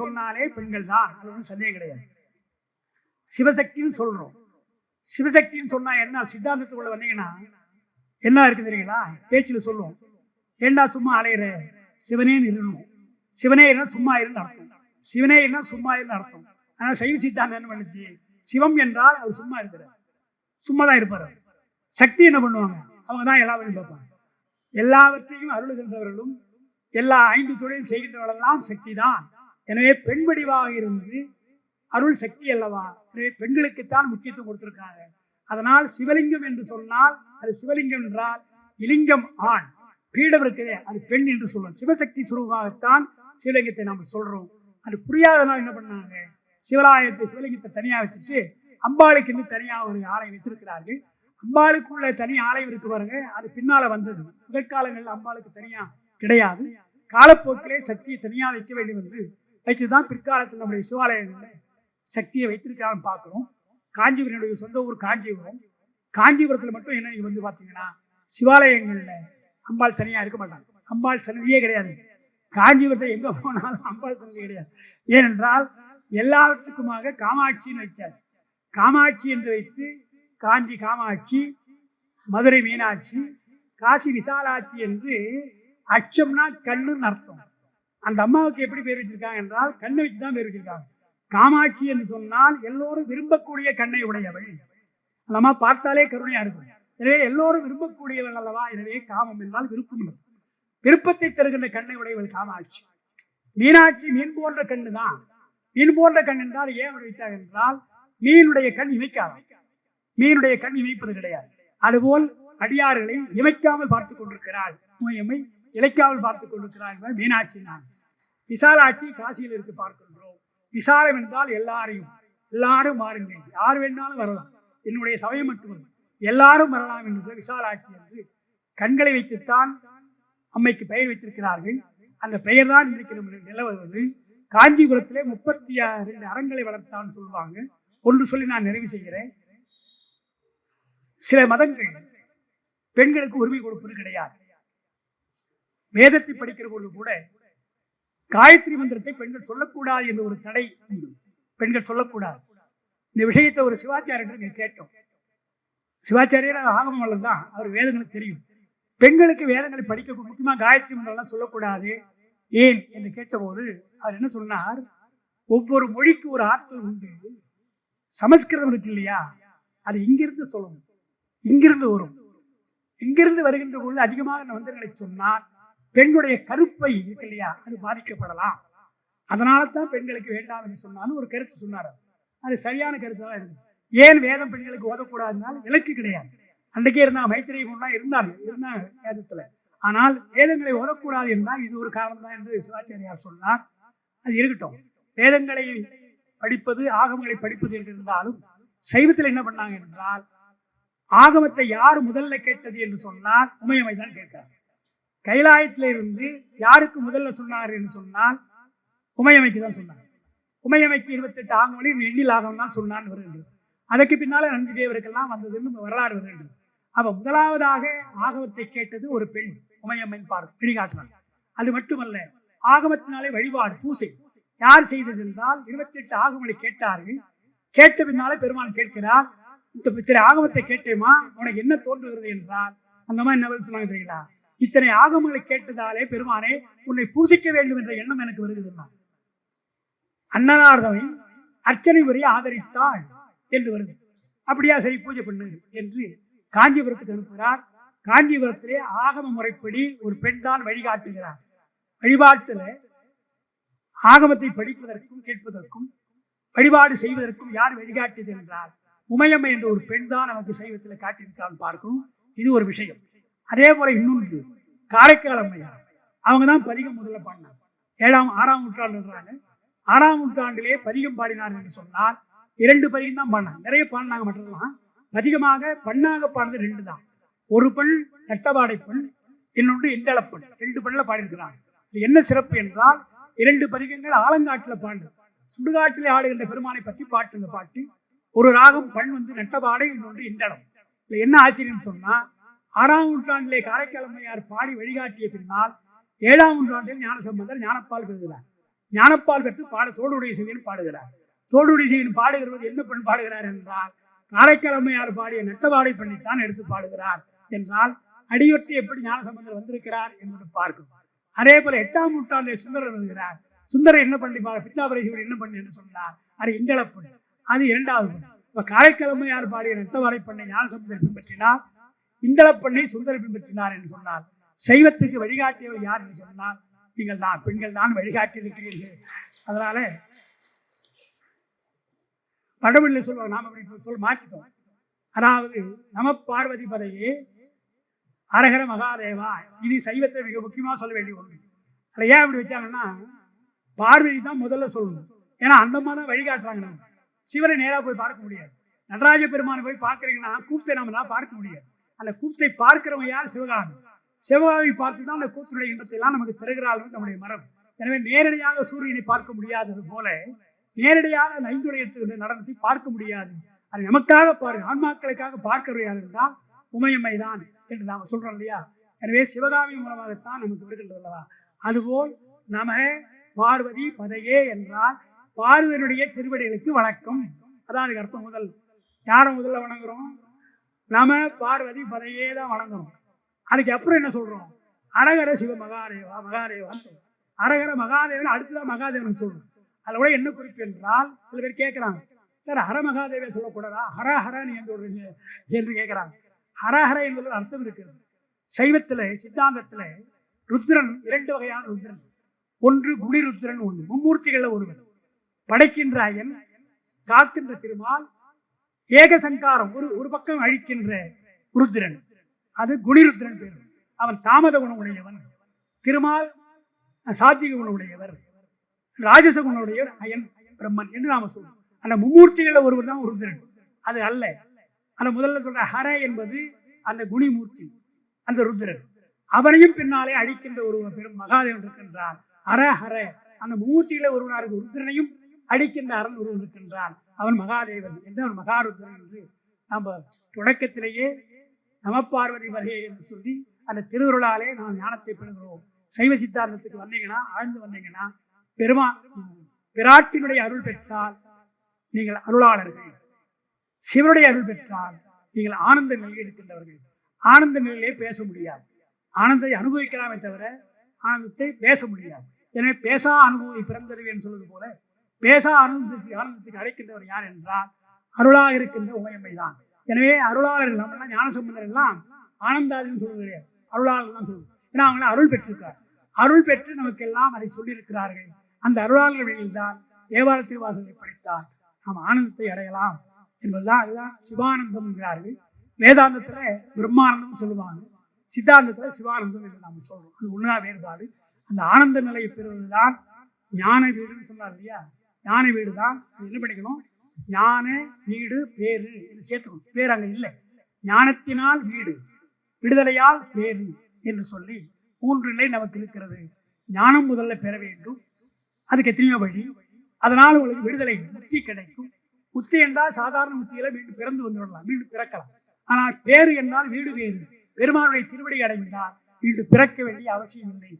சொன்னாலே பெண்கள் தான் அது ஒன்றும் சந்தேகம் கிடையாது. சிவசக்தின்னு சொல்றோம். சிவசக்தின்னு சொன்னா என்ன? சித்தாந்தத்துக்குள்ள வந்தீங்கன்னா என்ன இருக்கு தெரியுங்களா? பேச்சுல சொல்லுவோம். ஏண்டா சும்மா அலையிற? சிவனே நிறுவனம் சிவனே இருந்தா சும்மா இருந்து அர்த்தம். சிவனே இருந்தா சும்மா இருந்து அர்த்தம். ஆனால் சைவ சித்தாந்தம் என்ன பண்ணுச்சு? சிவம் என்றால் அவர் சும்மா இருக்கிறார். சும்மா தான் இருப்பார் சக்தி என்ன பண்ணுவாங்க? அவங்க தான் எல்லா வழியும் பார்ப்பாங்க. எல்லாவற்றையும் அருளுகின்றவர்களும் எல்லா ஐந்து தொழில் செய்கின்றவர்களெல்லாம் சக்தி தான் எனவே பெண் வடிவாக இருந்து அருள் சக்தி அல்லவா? எனவே பெண்களுக்குத்தான் முக்கியத்துவம் கொடுத்திருக்காங்க. அதனால் சிவலிங்கம் என்று சொன்னால் அது சிவலிங்கம் என்றால் இலிங்கம் ஆண். பீடம் இருக்குதே அது பெண் என்று சொல்லுவோம். சிவசக்தி சுரூபமாகத்தான் சிவலிங்கத்தை நாம் சொல்றோம். அது புரியாதனால என்ன பண்ணாங்க? சிவலாயத்தை சிவலிங்கத்தை தனியா வச்சுட்டு அம்பாளுக்கு இன்னும் தனியா ஒரு ஆலயம் வைத்திருக்கிறார்கள். அம்பாளுக்குள்ள தனி ஆலயம் இருக்கு பாருங்க அது பின்னால வந்தது. முதற்காலங்களில் அம்பாளுக்கு தனியா கிடையாது. காலப்போக்கிலே சக்தியை தனியா வைக்க வேண்டும் என்று வச்சுதான் பிற்காலத்தில் நம்முடைய சிவாலயங்களில் சக்தியை வைத்திருக்கான்னு பார்க்குறோம். காஞ்சிபுரனுடைய சொந்த ஊர் காஞ்சிபுரம். காஞ்சிபுரத்தில் மட்டும் என்ன நீங்கள் வந்து பார்த்தீங்கன்னா சிவாலயங்களில் அம்பாள் தனியாக இருக்க மாட்டாங்க. அம்பாள் சன்னதியே கிடையாது. காஞ்சிபுரத்தை எங்கே போனாலும் அம்பாள் சன்னதி கிடையாது. ஏனென்றால் எல்லாவற்றுக்குமாக காமாட்சின்னு வைத்தார். காமாட்சி என்று வைத்து காஞ்சி காமாட்சி மதுரை மீனாட்சி காசி விசாலாட்சி என்று அச்சம்னா கண்ணுன்னு அர்த்தம். அந்த அம்மாவுக்கு எப்படி பேர் வச்சிருக்காங்க என்றால் கண்ணை வச்சு தான் பேர் வச்சிருக்காங்க. காமாட்சி என்று சொன்னால் எல்லோரும் விரும்பக்கூடிய கண்ணை உடையவள். அந்த அம்மா பார்த்தாலே கருணையா இருக்கும். எனவே எல்லோரும் விரும்பக்கூடியவள் அல்லவா? எனவே காமம் என்றால் விருப்பம் விருப்பத்தை தருகின்ற கண்ணை உடையவள் காமாட்சி. மீனாட்சி மீன் போன்ற கண்ணு தான் மீன் போன்ற கண் என்றால் ஏன் அப்படி என்றால் மீனுடைய கண் இமைக்காது. மீனுடைய கண் இமைப்பது கிடையாது. அதுபோல் அடியார்களை இமைக்காமல் பார்த்துக் கொண்டிருக்கிறாள். உமையம்மை இழைக்காமல் பார்த்துக் கொண்டிருக்கிறாள் என்பது மீனாட்சி நான் விசாலாட்சி காசியில் இருக்கு பார்க்கின்றோம். விசாலம் என்றால் எல்லாரையும். எல்லாரும் மாறுங்கள் யார் வேணாலும் வரலாம். என்னுடைய சபையை மட்டுமல்ல எல்லாரும் வரலாம் என்று விசாலாட்சி என்று கண்களை வைத்துத்தான் அம்மைக்கு பெயர் வைத்திருக்கிறார்கள். அந்த பெயர் தான் இன்றைக்கு நம்ம நிலவுவது காஞ்சிபுரத்திலே முப்பத்தி ரெண்டு அறங்களை வளர்த்தான்னு சொல்லுவாங்க. ஒன்று சொல்லி நான் நிறைவு செய்கிறேன். சில மதங்கள் பெண்களுக்கு உரிமை கொடுப்பது கிடையாது. வேதத்தை படிக்கிற பொழுது கூட காயத்ரி மந்திரத்தை பெண்கள் சொல்லக்கூடாது என்று ஒரு தடை பெண்கள் சொல்லக்கூடாது. இந்த விஷயத்தை ஒரு சிவாச்சாரியர் கேட்டோம். சிவாச்சாரியர் ஆகம தான் அவர் வேதங்களுக்கு தெரியும். பெண்களுக்கு வேதங்களை படிக்க முக்கியமாக காயத்ரி மந்திரம்லாம் சொல்லக்கூடாது. ஏன் என்று கேட்டபோது அவர் என்ன சொன்னார்? ஒவ்வொரு மொழிக்கு ஒரு ஆற்றல் உண்டு. சமஸ்கிருதம் இருக்கு இல்லையா? அது இங்கிருந்து சொல்லணும் இங்கிருந்து வரும். இங்கிருந்து வருகின்ற பொழுது அதிகமாக மந்திரங்களை சொன்னார் பெண்களுடைய கருப்பை இருக்கு இல்லையா? அது பாதிக்கப்படலாம். அதனால தான் பெண்களுக்கு வேண்டாம் என்று சொன்னாலும் ஒரு கருத்து சொன்னார் அது சரியான கருத்து தான் இருக்கு. ஏன் வேதம் பெண்களுக்கு ஓதக்கூடாதுனால் இலக்கு கிடையாது. அன்றைக்கே இருந்தா மைத்திரி முன்னா இருந்தாங்க இருந்தாங்க வேதத்துல. ஆனால் வேதங்களை ஓதக்கூடாது என்றால் இது ஒரு காரணம் தான் என்று சிவாச்சாரியார் சொன்னார். அது இருக்கட்டும். வேதங்களை படிப்பது ஆகமங்களை படிப்பது என்று இருந்தாலும் சைவத்தில் என்ன பண்ணாங்க என்றால் ஆகமத்தை யார் முதல்ல கேட்டது என்று சொன்னால் உமையமை தான் கேட்கிறார். கைலாயத்தில் இருந்து யாருக்கு முதல்ல சொன்னார் என்று சொன்னால் உமையமைக்கு தான் சொன்னார். உமையமைக்கு இருபத்தெட்டு ஆகமொழி எண்ணில் ஆகமம் தான் சொன்னான்னு வருகின்றது. அதற்கு பின்னால நந்தி தேவருக்கெல்லாம் வந்ததுன்னு வரலாறு வருகின்றது. அப்ப முதலாவதாக ஆகமத்தை கேட்டது ஒரு பெண் உமையம்மன் பார் பிடிகாட்டினார் அது மட்டுமல்ல ஆகமத்தினாலே வழிபாடு பூசை. யார் செய்தது என்றால் இருபத்தி எட்டு ஆகமலை கேட்டார்கள். கேட்ட பின்னாலே பெருமான் கேட்கிறார் இந்த இத்தனை ஆகமத்தை கேட்டேமா உனக்கு என்ன தோன்றுகிறது என்றால் அந்த மாதிரி என்ன சொன்னாங்க தெரியுங்களா? இத்தனை ஆகமங்களை கேட்டதாலே பெருமானே உன்னை பூசிக்க வேண்டும் என்ற எண்ணம் எனக்கு வருகிறது அன்னதார்தவை அர்ச்சனை முறையை ஆதரித்தாள் என்று வருது. அப்படியா சரி பூஜை பண்ணு என்று காஞ்சிபுரத்துக்கு அனுப்புகிறார். காஞ்சிபுரத்திலே ஆகம முறைப்படி ஒரு பெண் தான் வழிகாட்டுகிறார். வழிபாட்டில் ஆகமத்தை படிப்பதற்கும் கேட்பதற்கும் வழிபாடு செய்வதற்கும் யார் வழிகாட்டியது என்றால் உமையம்மை என்ற ஒரு பெண் தான் நமக்கு சைவத்தில் காட்டியிருக்கான்னு பார்க்கணும். இது ஒரு விஷயம். அதே போல இன்னொன்று காரைக்கால் அம்மையார். அவங்க தான் பதிகம் முதல்ல பாடினாங்க. ஏழாம் ஆறாம் நூற்றாண்டுன்றாங்க. ஆறாம் நூற்றாண்டிலே பதிகம் பாடினார் என்று சொன்னால் இரண்டு பதிகம் தான் பாடினாங்க. நிறைய பாடினாங்க மட்டும்தான். அதிகமாக பண்ணாக பாடினது ரெண்டு தான். ஒரு பெண் நட்டபாடை பெண் இன்னொன்று இந்தளப்பெண் ரெண்டு பெண்ணில் பாடியிருக்கிறாங்க. இது என்ன சிறப்பு என்றால் இரண்டு பதிகங்கள் ஆலங்காட்டில் பாண்டு சுடுகாட்டிலே ஆடுகின்ற பெருமானை பற்றி பாட்டு இந்த பாட்டு. ஒரு ராகம் பண் வந்து நட்டபாடை இன்னொன்று இந்தளம். இல்லை என்ன ஆச்சரியம்னு சொன்னால் ஆறாம் நூற்றாண்டிலே காரைக்காலம்மையார் பாடி வழிகாட்டிய பின்னால் ஏழாம் நூற்றாண்டில் ஞானசம்பந்தர் ஞானப்பால் பெறுகிறார். ஞானப்பால் பெற்று பாட தோடுடைய செய்தியில் பாடுகிறார். தோடுடைய செய்தியில் பாடுகிறது என்ன பெண் பாடுகிறார் என்றால் காரைக்கிழமையார் பாடிய நட்டவாடை பண்ணித்தான் எடுத்து பாடுகிறார் என்றால் அடியொற்றி எப்படி ஞானசம்பந்தர் வந்திருக்கிறார் என்பது பார்க்கும். அதே போல எட்டாம் நூற்றாண்டில் சுந்தரர் வருகிறார். சுந்தரர் என்ன பண்ணி பா- பித்தாபரேஸ்வரர் என்ன பண்ணி என்று சொன்னார். அது இந்தளப்பண் அது இரண்டாவது இப்போ காரைக்கிழமையார் பாடிய நட்டவாடை பண்ணை ஞானசம்பந்தர் பின்பற்றினார் இந்தளப்பண்ணை சுந்தர பின்பற்றினார் என்று சொன்னார் சைவத்துக்கு வழிகாட்டியவர் யார் என்று சொன்னால் நீங்கள் தான் பெண்கள் தான் வழிகாட்டி இருக்கிறீர்கள் அதனால வடமொழியில் சொல்லுவாங்க நாம அப்படி சொல்ல மாற்றிட்டோம். அதாவது நம பார்வதி பதையே அரகர மகாதேவா இது சைவத்தை மிக முக்கியமா சொல்ல வேண்டிய ஒன்று. அதை ஏன் அப்படி வச்சாங்கன்னா பார்வதி தான் முதல்ல சொல்லணும். ஏன்னா அந்த மாதிரி தான் வழிகாட்டுறாங்க. நம்ம சிவனை நேரா போய் பார்க்க முடியாது. நடராஜ பெருமானை போய் பார்க்கறீங்கன்னா கூத்தை நம்மளால பார்க்க முடியாது. அந்த கூத்தை பார்க்கிறவங்க யார்? சிவகாமி. சிவகாமி பார்த்து தான் அந்த கூத்தினுடைய இன்பத்தை எல்லாம் நமக்கு தருகிறாள் நம்முடைய மரம் எனவே நேரடியாக சூரியனை பார்க்க முடியாதது போல நேரடியாக அந்த ஐந்துடைய நடனத்தை பார்க்க முடியாது. அது நமக்காக பாரு ஆன்மாக்களுக்காக பார்க்கிறவர் யார் என்றால் உமையம்மை தான் என்று நாம் சொல்றோம் இல்லையா? எனவே சிவகாமி மூலமாகத்தான் நமக்கு வருகின்றது அல்லவா? அதுபோல் நம பார்வதி பதையே என்றால் பார்வதியுடைய திருவடிகளுக்கு வணக்கம். அதான் அதுக்கு அர்த்தம் முதல். யாரை முதல்ல வணங்குறோம்? நம பார்வதி பதையே தான் வணங்கணும். அதுக்கு அப்புறம் என்ன சொல்றோம்? அரகர சிவ மகாதேவா மகாதேவான்னு சொல்றோம். அரகர மகாதேவன் அடுத்துதான் மகாதேவன் சொல்றோம். அதில் கூட என்ன குறிப்பு என்றால் சில பேர் கேட்கிறாங்க. சார் ஹர மகாதேவை சொல்லக்கூடாதா? ஹர ஹரன்னு ஏன் சொல்றீங்க? என்று கேட்கிறாங்க. ஹரஹர என்பது அர்த்தம் இருக்கிறது சைவத்துல சித்தாந்தத்துல ருத்ரன் இரண்டு வகையான ருத்ரன். ஒன்று குடி ருத்ரன் ஒன்று மும்மூர்த்திகளில் ஒருவன். படைக்கின்ற ஐயன் காக்கின்ற திருமால் ஏக சங்காரம் ஒரு ஒரு பக்கம் அழிக்கின்ற ருத்ரன். அது குணிருத்ரன் பேர். அவன் தாமத குணமுடையவன் திருமால் சாத்விக குணமுடையவர் ராஜச குணம் உடையவர் அயன் பிரம்மன் என்று நாம சொல்றோம். அந்த மும்மூர்த்திகள ஒருவர் தான் ருத்ரன். அது அல்ல. அந்த முதல்ல சொல்ற ஹர என்பது அந்த குணிமூர்த்தி அந்த ருத்ரன். அவனையும் பின்னாலே அழிக்கின்ற ஒரு பெரும் மகாதேவன் இருக்கின்றார். ஹர ஹர. அந்த மூர்த்தியில ஒருவனாருக்கு ருத்ரனையும் அடிக்கின்ற அரண் ஒருவன் இருக்கின்றான் அவன் மகாதேவன் என்று அவன் மகாருத்ரன் என்று நம்ம தொடக்கத்திலேயே நமப்பார்வதி வருகை என்று சொல்லி அந்த திருவருளாலே நாம் ஞானத்தை பெறுகிறோம். சைவ சித்தாந்தத்துக்கு வந்தீங்கன்னா ஆழ்ந்து வந்தீங்கன்னா பெருமா பிராட்டினுடைய அருள் பெற்றால் நீங்கள் அருளாளர்கள். சிவனுடைய அருள் பெற்றால் நீங்கள் ஆனந்த நிலையில் இருக்கின்றவர்கள். ஆனந்த நிலையிலே பேச முடியாது. ஆனந்தத்தை அனுபவிக்கலாமே தவிர ஆனந்தத்தை பேச முடியாது. எனவே பேசா அனுபவி பிறந்தது என்று சொல்வது போல பேசா ஆனந்தத்துக்கு ஆனந்தத்துக்கு அழைக்கின்றவர் யார் என்றால் அருளாக இருக்கின்ற உமையம்மை தான் எனவே அருளாளர்கள் நம்ம ஞான சம்பந்தர் எல்லாம் ஆனந்தாதின்னு சொல்ல கிடையாது தான் சொல்லுவோம் ஏன்னா அவங்க அருள் பெற்றிருக்கார் அருள் பெற்று நமக்கு எல்லாம் அதை சொல்லியிருக்கிறார்கள். அந்த அருளாளர்கள் வழியில்தான் தேவார திருவாசலை படித்தால் நாம் ஆனந்தத்தை அடையலாம் என்பதுதான் அதுதான் சிவானந்தம் என்கிறார்கள். வேதாந்தத்தில் பிரம்மானந்தம் சொல்லுவாங்க. சித்தாந்தத்துல சிவானந்தம் என்று நாம் சொல்றோம். அது ஒண்ணுதான் வேறுபாடு. அந்த ஆனந்த நிலையை பெறுவதுதான் ஞான வீடுன்னு சொன்னார் இல்லையா? ஞான வீடு தான். என்ன படிக்கணும்? ஞான வீடு பேரு. என்று சேர்த்துக்கணும். பேர் அங்கே இல்லை. ஞானத்தினால் வீடு விடுதலையால் பேரு என்று சொல்லி மூன்று நிலை நமக்கு இருக்கிறது. ஞானம் முதல்ல பெற வேண்டும். அதுக்கு எத்தனையோ வழி. அதனால் உங்களுக்கு விடுதலை முக்தி கிடைக்கும். முக்தி என்றால் சாதாரண முக்தியில மீண்டும் பிறந்து வந்துவிடலாம் மீண்டும் பிறக்கலாம். ஆனால் பேரு என்றால் வீடு வேறு. பெருமானுடைய திருவடி அடைந்தால் மீண்டும் பிறக்க வேண்டிய அவசியம் இல்லை